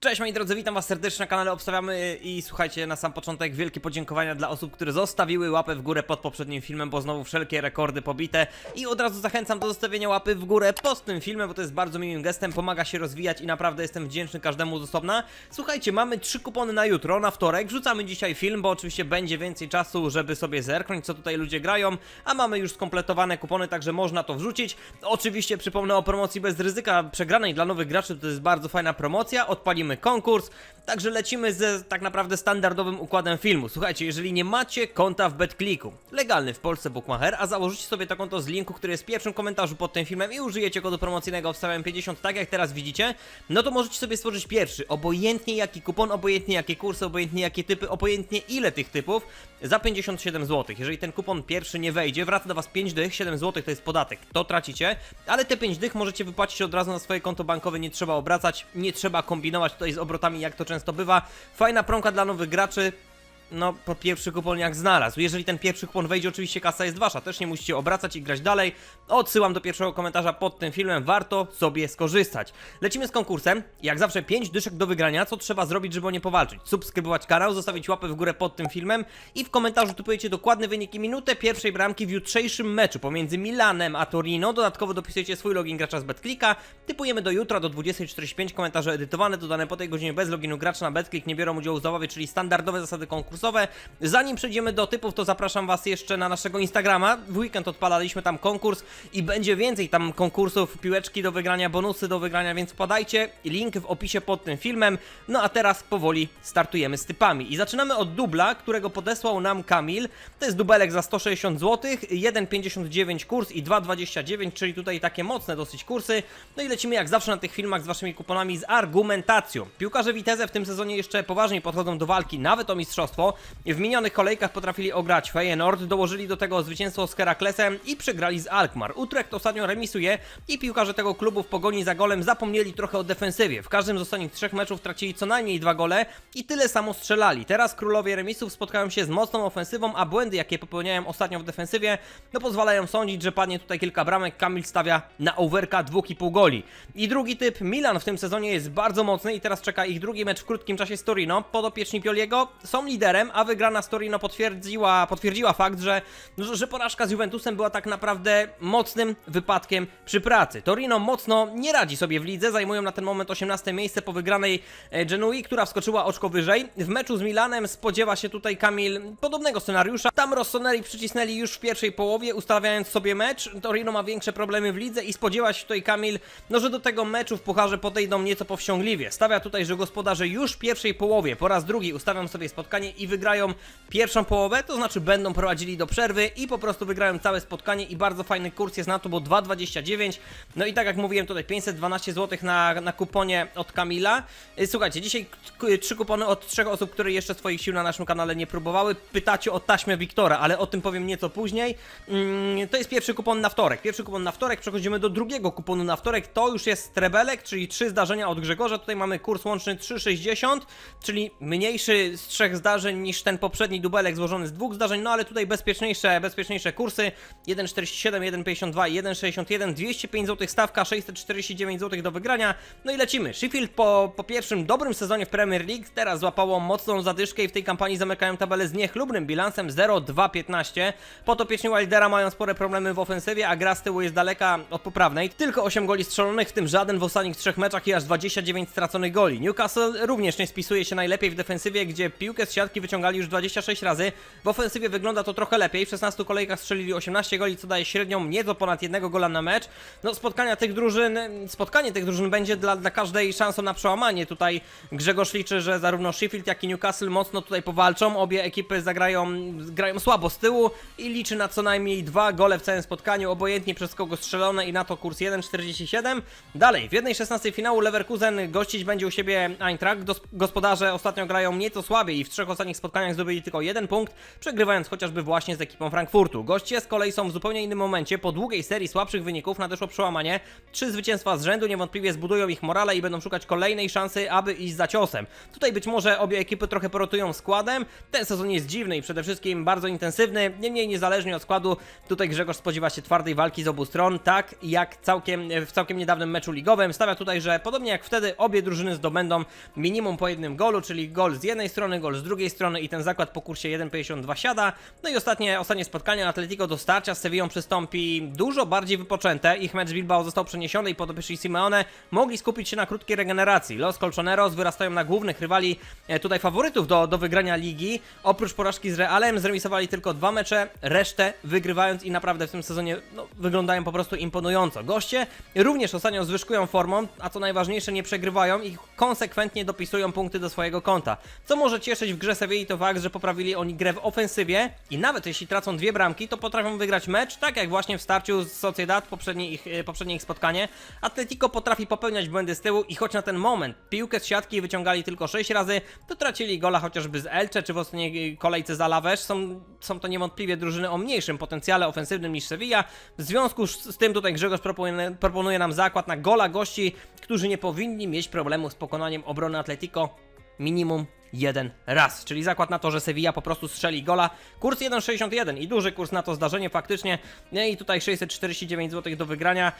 Cześć moi drodzy, witam was serdecznie na kanale Obstawiamy i słuchajcie, na sam początek wielkie podziękowania dla osób, które zostawiły łapę w górę pod poprzednim filmem, bo znowu wszelkie rekordy pobite i od razu zachęcam do zostawienia łapy w górę pod tym filmem, bo to jest bardzo miłym gestem, pomaga się rozwijać i naprawdę jestem wdzięczny każdemu z osobna. Słuchajcie, mamy trzy kupony na jutro, na wtorek, wrzucamy dzisiaj film, bo oczywiście będzie więcej czasu, żeby sobie zerknąć, co tutaj ludzie grają, a mamy już skompletowane kupony, także można to wrzucić. Oczywiście przypomnę o promocji bez ryzyka przegranej dla nowych graczy, to jest bardzo fajna promocja, odpalimy konkurs, także lecimy ze tak naprawdę standardowym układem filmu. Słuchajcie, jeżeli nie macie konta w BetClicku, legalny w Polsce bookmacher, a założycie sobie to konto z linku, który jest w pierwszym komentarzu pod tym filmem i użyjecie kodu promocyjnego obstawiam 50, tak jak teraz widzicie, no to możecie sobie stworzyć pierwszy, obojętnie jaki kupon, obojętnie jakie kursy, obojętnie jakie typy, obojętnie ile tych typów, za 57 zł. Jeżeli ten kupon pierwszy nie wejdzie, wraca do was 5 dych, 7 zł to jest podatek, to tracicie, ale te 5 dych możecie wypłacić od razu na swoje konto bankowe, nie trzeba obracać, nie trzeba kombinować tutaj z obrotami, jak to często bywa. Fajna promka dla nowych graczy, no, po pierwszy kupon jak znalazł. Jeżeli ten pierwszy kupon wejdzie, oczywiście kasa jest wasza. Też nie musicie obracać i grać dalej. Odsyłam do pierwszego komentarza pod tym filmem. Warto sobie skorzystać. Lecimy z konkursem. Jak zawsze 5 dyszek do wygrania. Co trzeba zrobić, żeby o nie powalczyć? Subskrybować kanał, zostawić łapę w górę pod tym filmem i w komentarzu typujecie dokładne wyniki minutę pierwszej bramki w jutrzejszym meczu pomiędzy Milanem a Torino. Dodatkowo dopisujecie swój login gracza z BetClicka. Typujemy do jutra do 20.45. Komentarze edytowane, dodane po tej godzinie bez loginu gracza na BetClick. Nie biorą udziału w zabawie, czyli standardowe zasady konkursowe. Zanim przejdziemy do typów, to zapraszam Was jeszcze na naszego Instagrama. W weekend odpalaliśmy tam konkurs i będzie więcej tam konkursów, piłeczki do wygrania, bonusy do wygrania, więc podajcie link w opisie pod tym filmem. No a teraz powoli startujemy z typami. I zaczynamy od dubla, którego podesłał nam Kamil. To jest dubelek za 160 zł, 1,59 kurs i 2,29, czyli tutaj takie mocne dosyć kursy. No i lecimy jak zawsze na tych filmach z Waszymi kuponami z argumentacją. Piłkarze Vitesse w tym sezonie jeszcze poważniej podchodzą do walki, nawet o mistrzostwo. W minionych kolejkach potrafili ograć Feyenoord, dołożyli do tego zwycięstwo z Heraklesem i przegrali z Alkmaar. Utrecht ostatnio remisuje i piłkarze tego klubu w pogoni za golem zapomnieli trochę o defensywie. W każdym z ostatnich trzech meczów tracili co najmniej dwa gole i tyle samo strzelali. Teraz królowie remisów spotkają się z mocną ofensywą, a błędy jakie popełniają ostatnio w defensywie, no pozwalają sądzić, że padnie tutaj kilka bramek. Kamil stawia na overka 2,5 goli. I drugi typ, Milan w tym sezonie jest bardzo mocny i teraz czeka ich drugi mecz w krótkim czasie z Torino. Podopieczni Pioliego są liderem, a wygrana z Torino potwierdziła, potwierdziła fakt, że, że, że porażka z Juventusem była tak naprawdę mocnym wypadkiem przy pracy. Torino mocno nie radzi sobie w lidze, zajmują na ten moment 18 miejsce po wygranej e, Genui, która wskoczyła oczko wyżej. W meczu z Milanem spodziewa się tutaj Kamil podobnego scenariusza. Tam Rossoneri przycisnęli już w pierwszej połowie, ustawiając sobie mecz. Torino ma większe problemy w lidze i spodziewa się tutaj Kamil, no że do tego meczu w pucharze podejdą nieco powściągliwie. Stawia tutaj, że gospodarze już w pierwszej połowie po raz drugi ustawią sobie spotkanie i wygrają pierwszą połowę, to znaczy będą prowadzili do przerwy i po prostu wygrają całe spotkanie i bardzo fajny kurs jest na to, bo 2,29. No i tak jak mówiłem tutaj 512 zł na, na kuponie od Kamila. Y, Słuchajcie, dzisiaj trzy kupony od trzech osób, które jeszcze swoich sił na naszym kanale nie próbowały. Pytacie o taśmę Wiktora, ale o tym powiem nieco później. Mm, To jest pierwszy kupon na wtorek. Pierwszy kupon na wtorek, przechodzimy do drugiego kuponu na wtorek. To już jest Trebelek, czyli trzy zdarzenia od Grzegorza. Tutaj mamy kurs łączny 3,60, czyli mniejszy z trzech zdarzeń niż ten poprzedni dubelek złożony z dwóch zdarzeń, no ale tutaj bezpieczniejsze, bezpieczniejsze kursy. 1,47, 1,52 i 1,61, 205 zł stawka, 649 zł do wygrania. No i lecimy. Sheffield po, po pierwszym dobrym sezonie w Premier League teraz złapało mocną zadyszkę i w tej kampanii zamykają tabelę z niechlubnym bilansem 0-2-15. Potopieczni Wildera mają spore problemy w ofensywie, a gra z tyłu jest daleka od poprawnej. Tylko 8 goli strzelonych, w tym żaden w ostatnich trzech meczach i aż 29 straconych goli. Newcastle również nie spisuje się najlepiej w defensywie, gdzie piłkę z siatki wyciągali już 26 razy. W ofensywie wygląda to trochę lepiej. W 16 kolejkach strzelili 18 goli, co daje średnią nieco ponad jednego gola na mecz. No spotkania tych drużyn, spotkanie tych drużyn będzie dla, dla każdej szansą na przełamanie. Tutaj Grzegorz liczy, że zarówno Sheffield, jak i Newcastle mocno tutaj powalczą. Obie ekipy zagrają grają słabo z tyłu i liczy na co najmniej dwa gole w całym spotkaniu, obojętnie przez kogo strzelone i na to kurs 1,47. Dalej, w 1,16 finału Leverkusen gościć będzie u siebie Eintracht. Gospodarze ostatnio grają nieco słabiej i w trzech ostatnich ostatnich spotkaniach zdobyli tylko jeden punkt, przegrywając chociażby właśnie z ekipą Frankfurtu. Goście z kolei są w zupełnie innym momencie, po długiej serii słabszych wyników nadeszło przełamanie. Trzy zwycięstwa z rzędu niewątpliwie zbudują ich morale i będą szukać kolejnej szansy, aby iść za ciosem. Tutaj być może obie ekipy trochę porotują składem. Ten sezon jest dziwny i przede wszystkim bardzo intensywny. Niemniej niezależnie od składu, tutaj Grzegorz spodziewa się twardej walki z obu stron, tak jak całkiem, w całkiem niedawnym meczu ligowym. Stawia tutaj, że podobnie jak wtedy obie drużyny zdobędą minimum po jednym golu, czyli gol z jednej strony, gol z drugiej strony i ten zakład po kursie 1,52 siada. No i ostatnie, ostatnie spotkanie Atletico do starcia z Sevillą przystąpi dużo bardziej wypoczęte. Ich mecz z Bilbao został przeniesiony i podopieczni Simeone mogli skupić się na krótkiej regeneracji. Los Colchoneros wyrastają na głównych rywali e, tutaj faworytów do, do wygrania ligi. Oprócz porażki z Realem zremisowali tylko dwa mecze, resztę wygrywając i naprawdę w tym sezonie no, wyglądają po prostu imponująco. Goście również ostatnio zwyżkują formą, a co najważniejsze nie przegrywają i konsekwentnie dopisują punkty do swojego konta. Co może cieszyć w grze Sewilli to fakt, że poprawili oni grę w ofensywie i nawet jeśli tracą dwie bramki, to potrafią wygrać mecz, tak jak właśnie w starciu z Sociedad, poprzednie ich, e, poprzednie ich spotkanie. Atletico potrafi popełniać błędy z tyłu i choć na ten moment piłkę z siatki wyciągali tylko 6 razy, to tracili gola chociażby z Elche czy w ostatniej kolejce za Laves. Są, są to niewątpliwie drużyny o mniejszym potencjale ofensywnym niż Sevilla. W związku z tym tutaj Grzegorz proponuje, proponuje nam zakład na gola gości, którzy nie powinni mieć problemu z pokonaniem obrony Atletico minimum jeden raz. Czyli zakład na to, że Sevilla po prostu strzeli gola. Kurs 1,61 i duży kurs na to zdarzenie faktycznie. No I tutaj 649 zł do wygrania.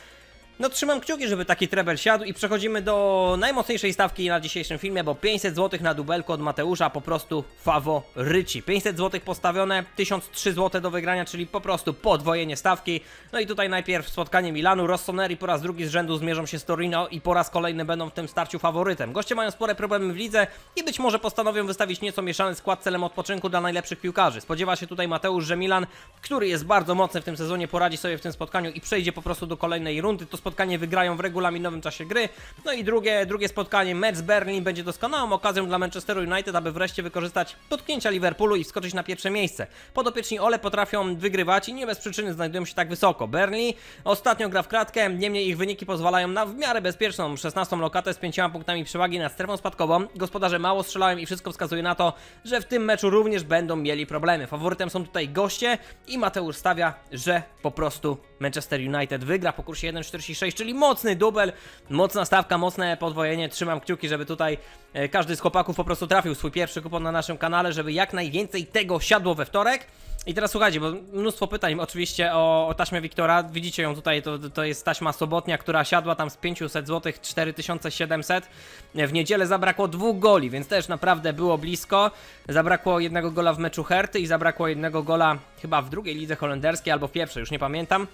No trzymam kciuki, żeby taki trebel siadł i przechodzimy do najmocniejszej stawki na dzisiejszym filmie, bo 500 zł na dubelku od Mateusza po prostu faworyci. 500 zł postawione, 1003 zł do wygrania, czyli po prostu podwojenie stawki. No i tutaj najpierw spotkanie Milanu, Rossoneri po raz drugi z rzędu zmierzą się z Torino i po raz kolejny będą w tym starciu faworytem. Goście mają spore problemy w lidze i być może postanowią wystawić nieco mieszany skład celem odpoczynku dla najlepszych piłkarzy. Spodziewa się tutaj Mateusz, że Milan, który jest bardzo mocny w tym sezonie, poradzi sobie w tym spotkaniu i przejdzie po prostu do kolejnej rundy. To spotkanie wygrają w regulaminowym czasie gry. No i drugie, drugie spotkanie, mecz z Berlin będzie doskonałą okazją dla Manchesteru United, aby wreszcie wykorzystać potknięcia Liverpoolu i wskoczyć na pierwsze miejsce. Podopieczni Ole potrafią wygrywać i nie bez przyczyny znajdują się tak wysoko. Berlin ostatnio gra w kratkę, niemniej ich wyniki pozwalają na w miarę bezpieczną 16 lokatę z pięcioma punktami przewagi nad strefą spadkową. Gospodarze mało strzelają i wszystko wskazuje na to, że w tym meczu również będą mieli problemy. Faworytem są tutaj goście i Mateusz stawia, że po prostu Manchester United wygra po kursie 1,46, czyli mocny dubel, mocna stawka, mocne podwojenie. Trzymam kciuki, żeby tutaj e, każdy z chłopaków po prostu trafił swój pierwszy kupon na naszym kanale, żeby jak najwięcej tego siadło we wtorek. I teraz słuchajcie, bo mnóstwo pytań oczywiście o, o taśmę Wiktora. Widzicie ją tutaj, to, to jest taśma sobotnia, która siadła tam z 500 zł, 4700. W niedzielę zabrakło dwóch goli, więc też naprawdę było blisko. Zabrakło jednego gola w meczu Herty i zabrakło jednego gola chyba w drugiej lidze holenderskiej albo w pierwszej, już nie pamiętam.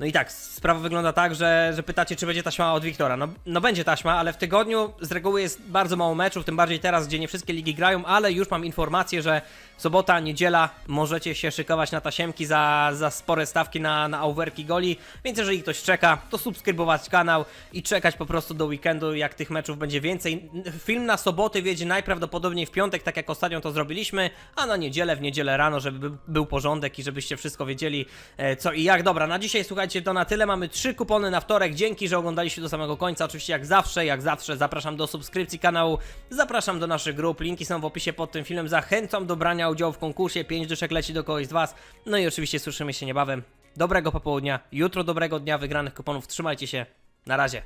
No i tak, sprawa wygląda tak, że, że pytacie, czy będzie taśma od Wiktora. No, no będzie taśma, ale w tygodniu z reguły jest bardzo mało meczów, tym bardziej teraz, gdzie nie wszystkie ligi grają, ale już mam informację, że sobota, niedziela możecie się szykować na tasiemki za, za spore stawki na, na overki goli, więc jeżeli ktoś czeka, to subskrybować kanał i czekać po prostu do weekendu, jak tych meczów będzie więcej. Film na soboty wiedzie najprawdopodobniej w piątek, tak jak ostatnio to zrobiliśmy, a na niedzielę, w niedzielę rano, żeby by- był porządek i żebyście wszystko wiedzieli e, co i jak. Dobra, na dzisiaj słuchajcie, to na tyle. Mamy trzy kupony na wtorek. Dzięki, że oglądaliście do samego końca. Oczywiście jak zawsze, jak zawsze zapraszam do subskrypcji kanału, zapraszam do naszych grup. Linki są w opisie pod tym filmem. Zachęcam do brania udziału w konkursie. 5 dyszek leci do kogoś z Was. No i oczywiście słyszymy się niebawem. Dobrego popołudnia, jutro dobrego dnia wygranych kuponów. Trzymajcie się. Na razie.